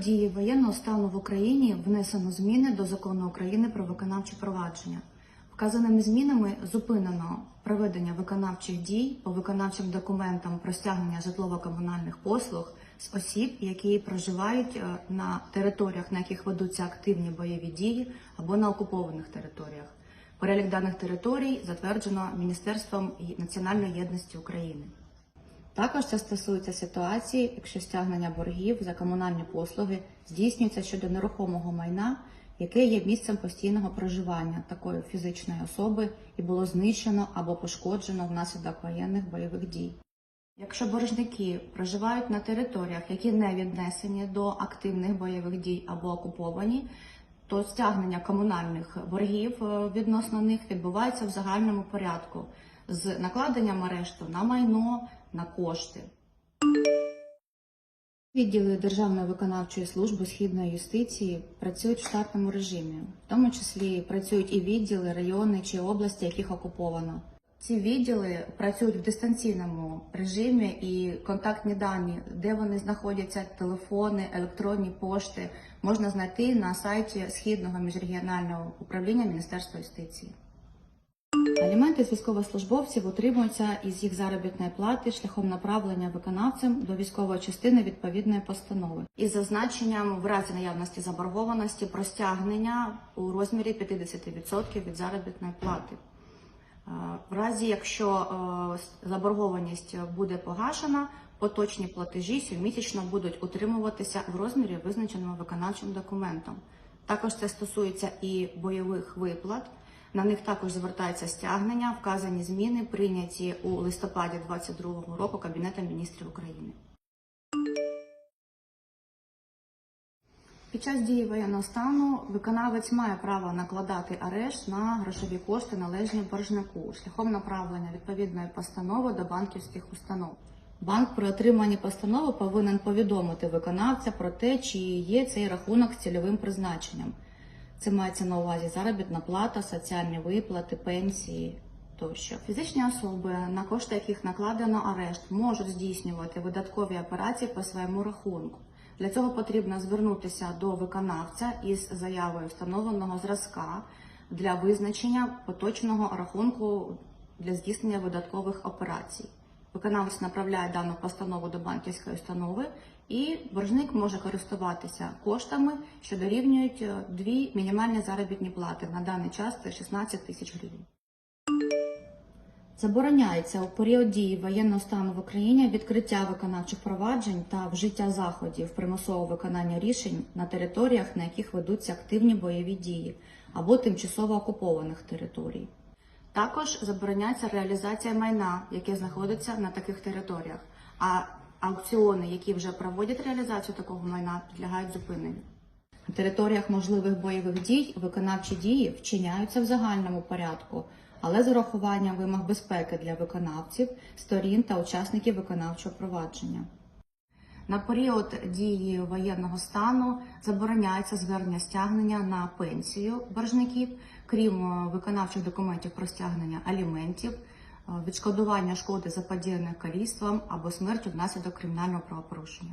дії воєнного стану в Україні внесено зміни до закону України про виконавче провадження. Вказаними змінами зупинено проведення виконавчих дій по виконавчим документам про стягнення житлово-комунальних послуг з осіб, які проживають е, на територіях, на яких ведуться активні бойові дії або на окупованих територіях. Перелік даних територій затверджено Міністерством національної єдності України. Також це стосується ситуації, якщо стягнення боргів за комунальні послуги здійснюється щодо нерухомого майна, яке є місцем постійного проживання такої фізичної особи і було знищено або пошкоджено внаслідок воєнних бойових дій. Якщо боржники проживають на територіях, які не віднесені до активних бойових дій або окуповані, то стягнення комунальних боргів е, відносно них відбувається в загальному порядку з накладенням арешту на майно, на кошти. Відділи Державної виконавчої служби східної юстиції працюють в штатному режимі, в тому числі працюють і відділи, райони чи області, яких окуповано. Ці відділи працюють в дистанційному режимі і контактні дані, де вони знаходяться, телефони, електронні пошти, можна знайти на сайті Східного міжрегіонального управління Міністерства юстиції. Аліменти з військовослужбовців утримуються із їх заробітної плати шляхом направлення виконавцем до військової частини відповідної постанови із зазначенням в разі наявності заборгованості про стягнення у розмірі 50% від заробітної плати. Е, В разі, якщо е, заборгованість буде погашена, поточні платежі щомісячно будуть утримуватися в розмірі, визначеному виконавчим документом. Також це стосується і бойових виплат. На них також звертається стягнення. Вказані зміни прийняті у листопаді 2022 року Кабінетом міністрів України. Під час дії воєнного стану виконавець має право накладати арешт на грошові кошти належні боржнику шляхом направлення відповідної постанови до банківських установ. Банк при отриманні постанови повинен повідомити виконавця про те, чи є цей рахунок з цільовим призначенням. Це мається на увазі заробітна плата, соціальні виплати, пенсії тощо. Фізичні особи, на кошти яких накладено арешт, можуть здійснювати видаткові операції по своєму рахунку. Для цього потрібно звернутися до виконавця із заявою встановленого зразка для визначення поточного рахунку для здійснення видаткових операцій. Виконавець направляє дану постанову до банківської установи, і боржник може користуватися коштами, що дорівнюють е, дві мінімальні заробітні плати. На даний час це 16 тисяч гривень. Забороняється у період дії воєнного стану в Україні відкриття виконавчих проваджень та вжиття заходів примусового виконання рішень на територіях, на яких ведуться активні бойові дії або тимчасово окупованих територій. Також забороняється реалізація майна, яке знаходиться на таких територіях, а аукціони, які вже проводять реалізацію такого майна, підлягають зупиненню. На територіях можливих бойових дій виконавчі дії вчиняються в загальному порядку, але з урахуванням вимог безпеки для виконавців, сторін та учасників виконавчого провадження. На період дії воєнного стану забороняється звернення стягнення на пенсію боржників, крім е, виконавчих документів про стягнення аліментів, е, відшкодування шкоди заподіяної каліцтвом або смертю внаслідок кримінального правопорушення.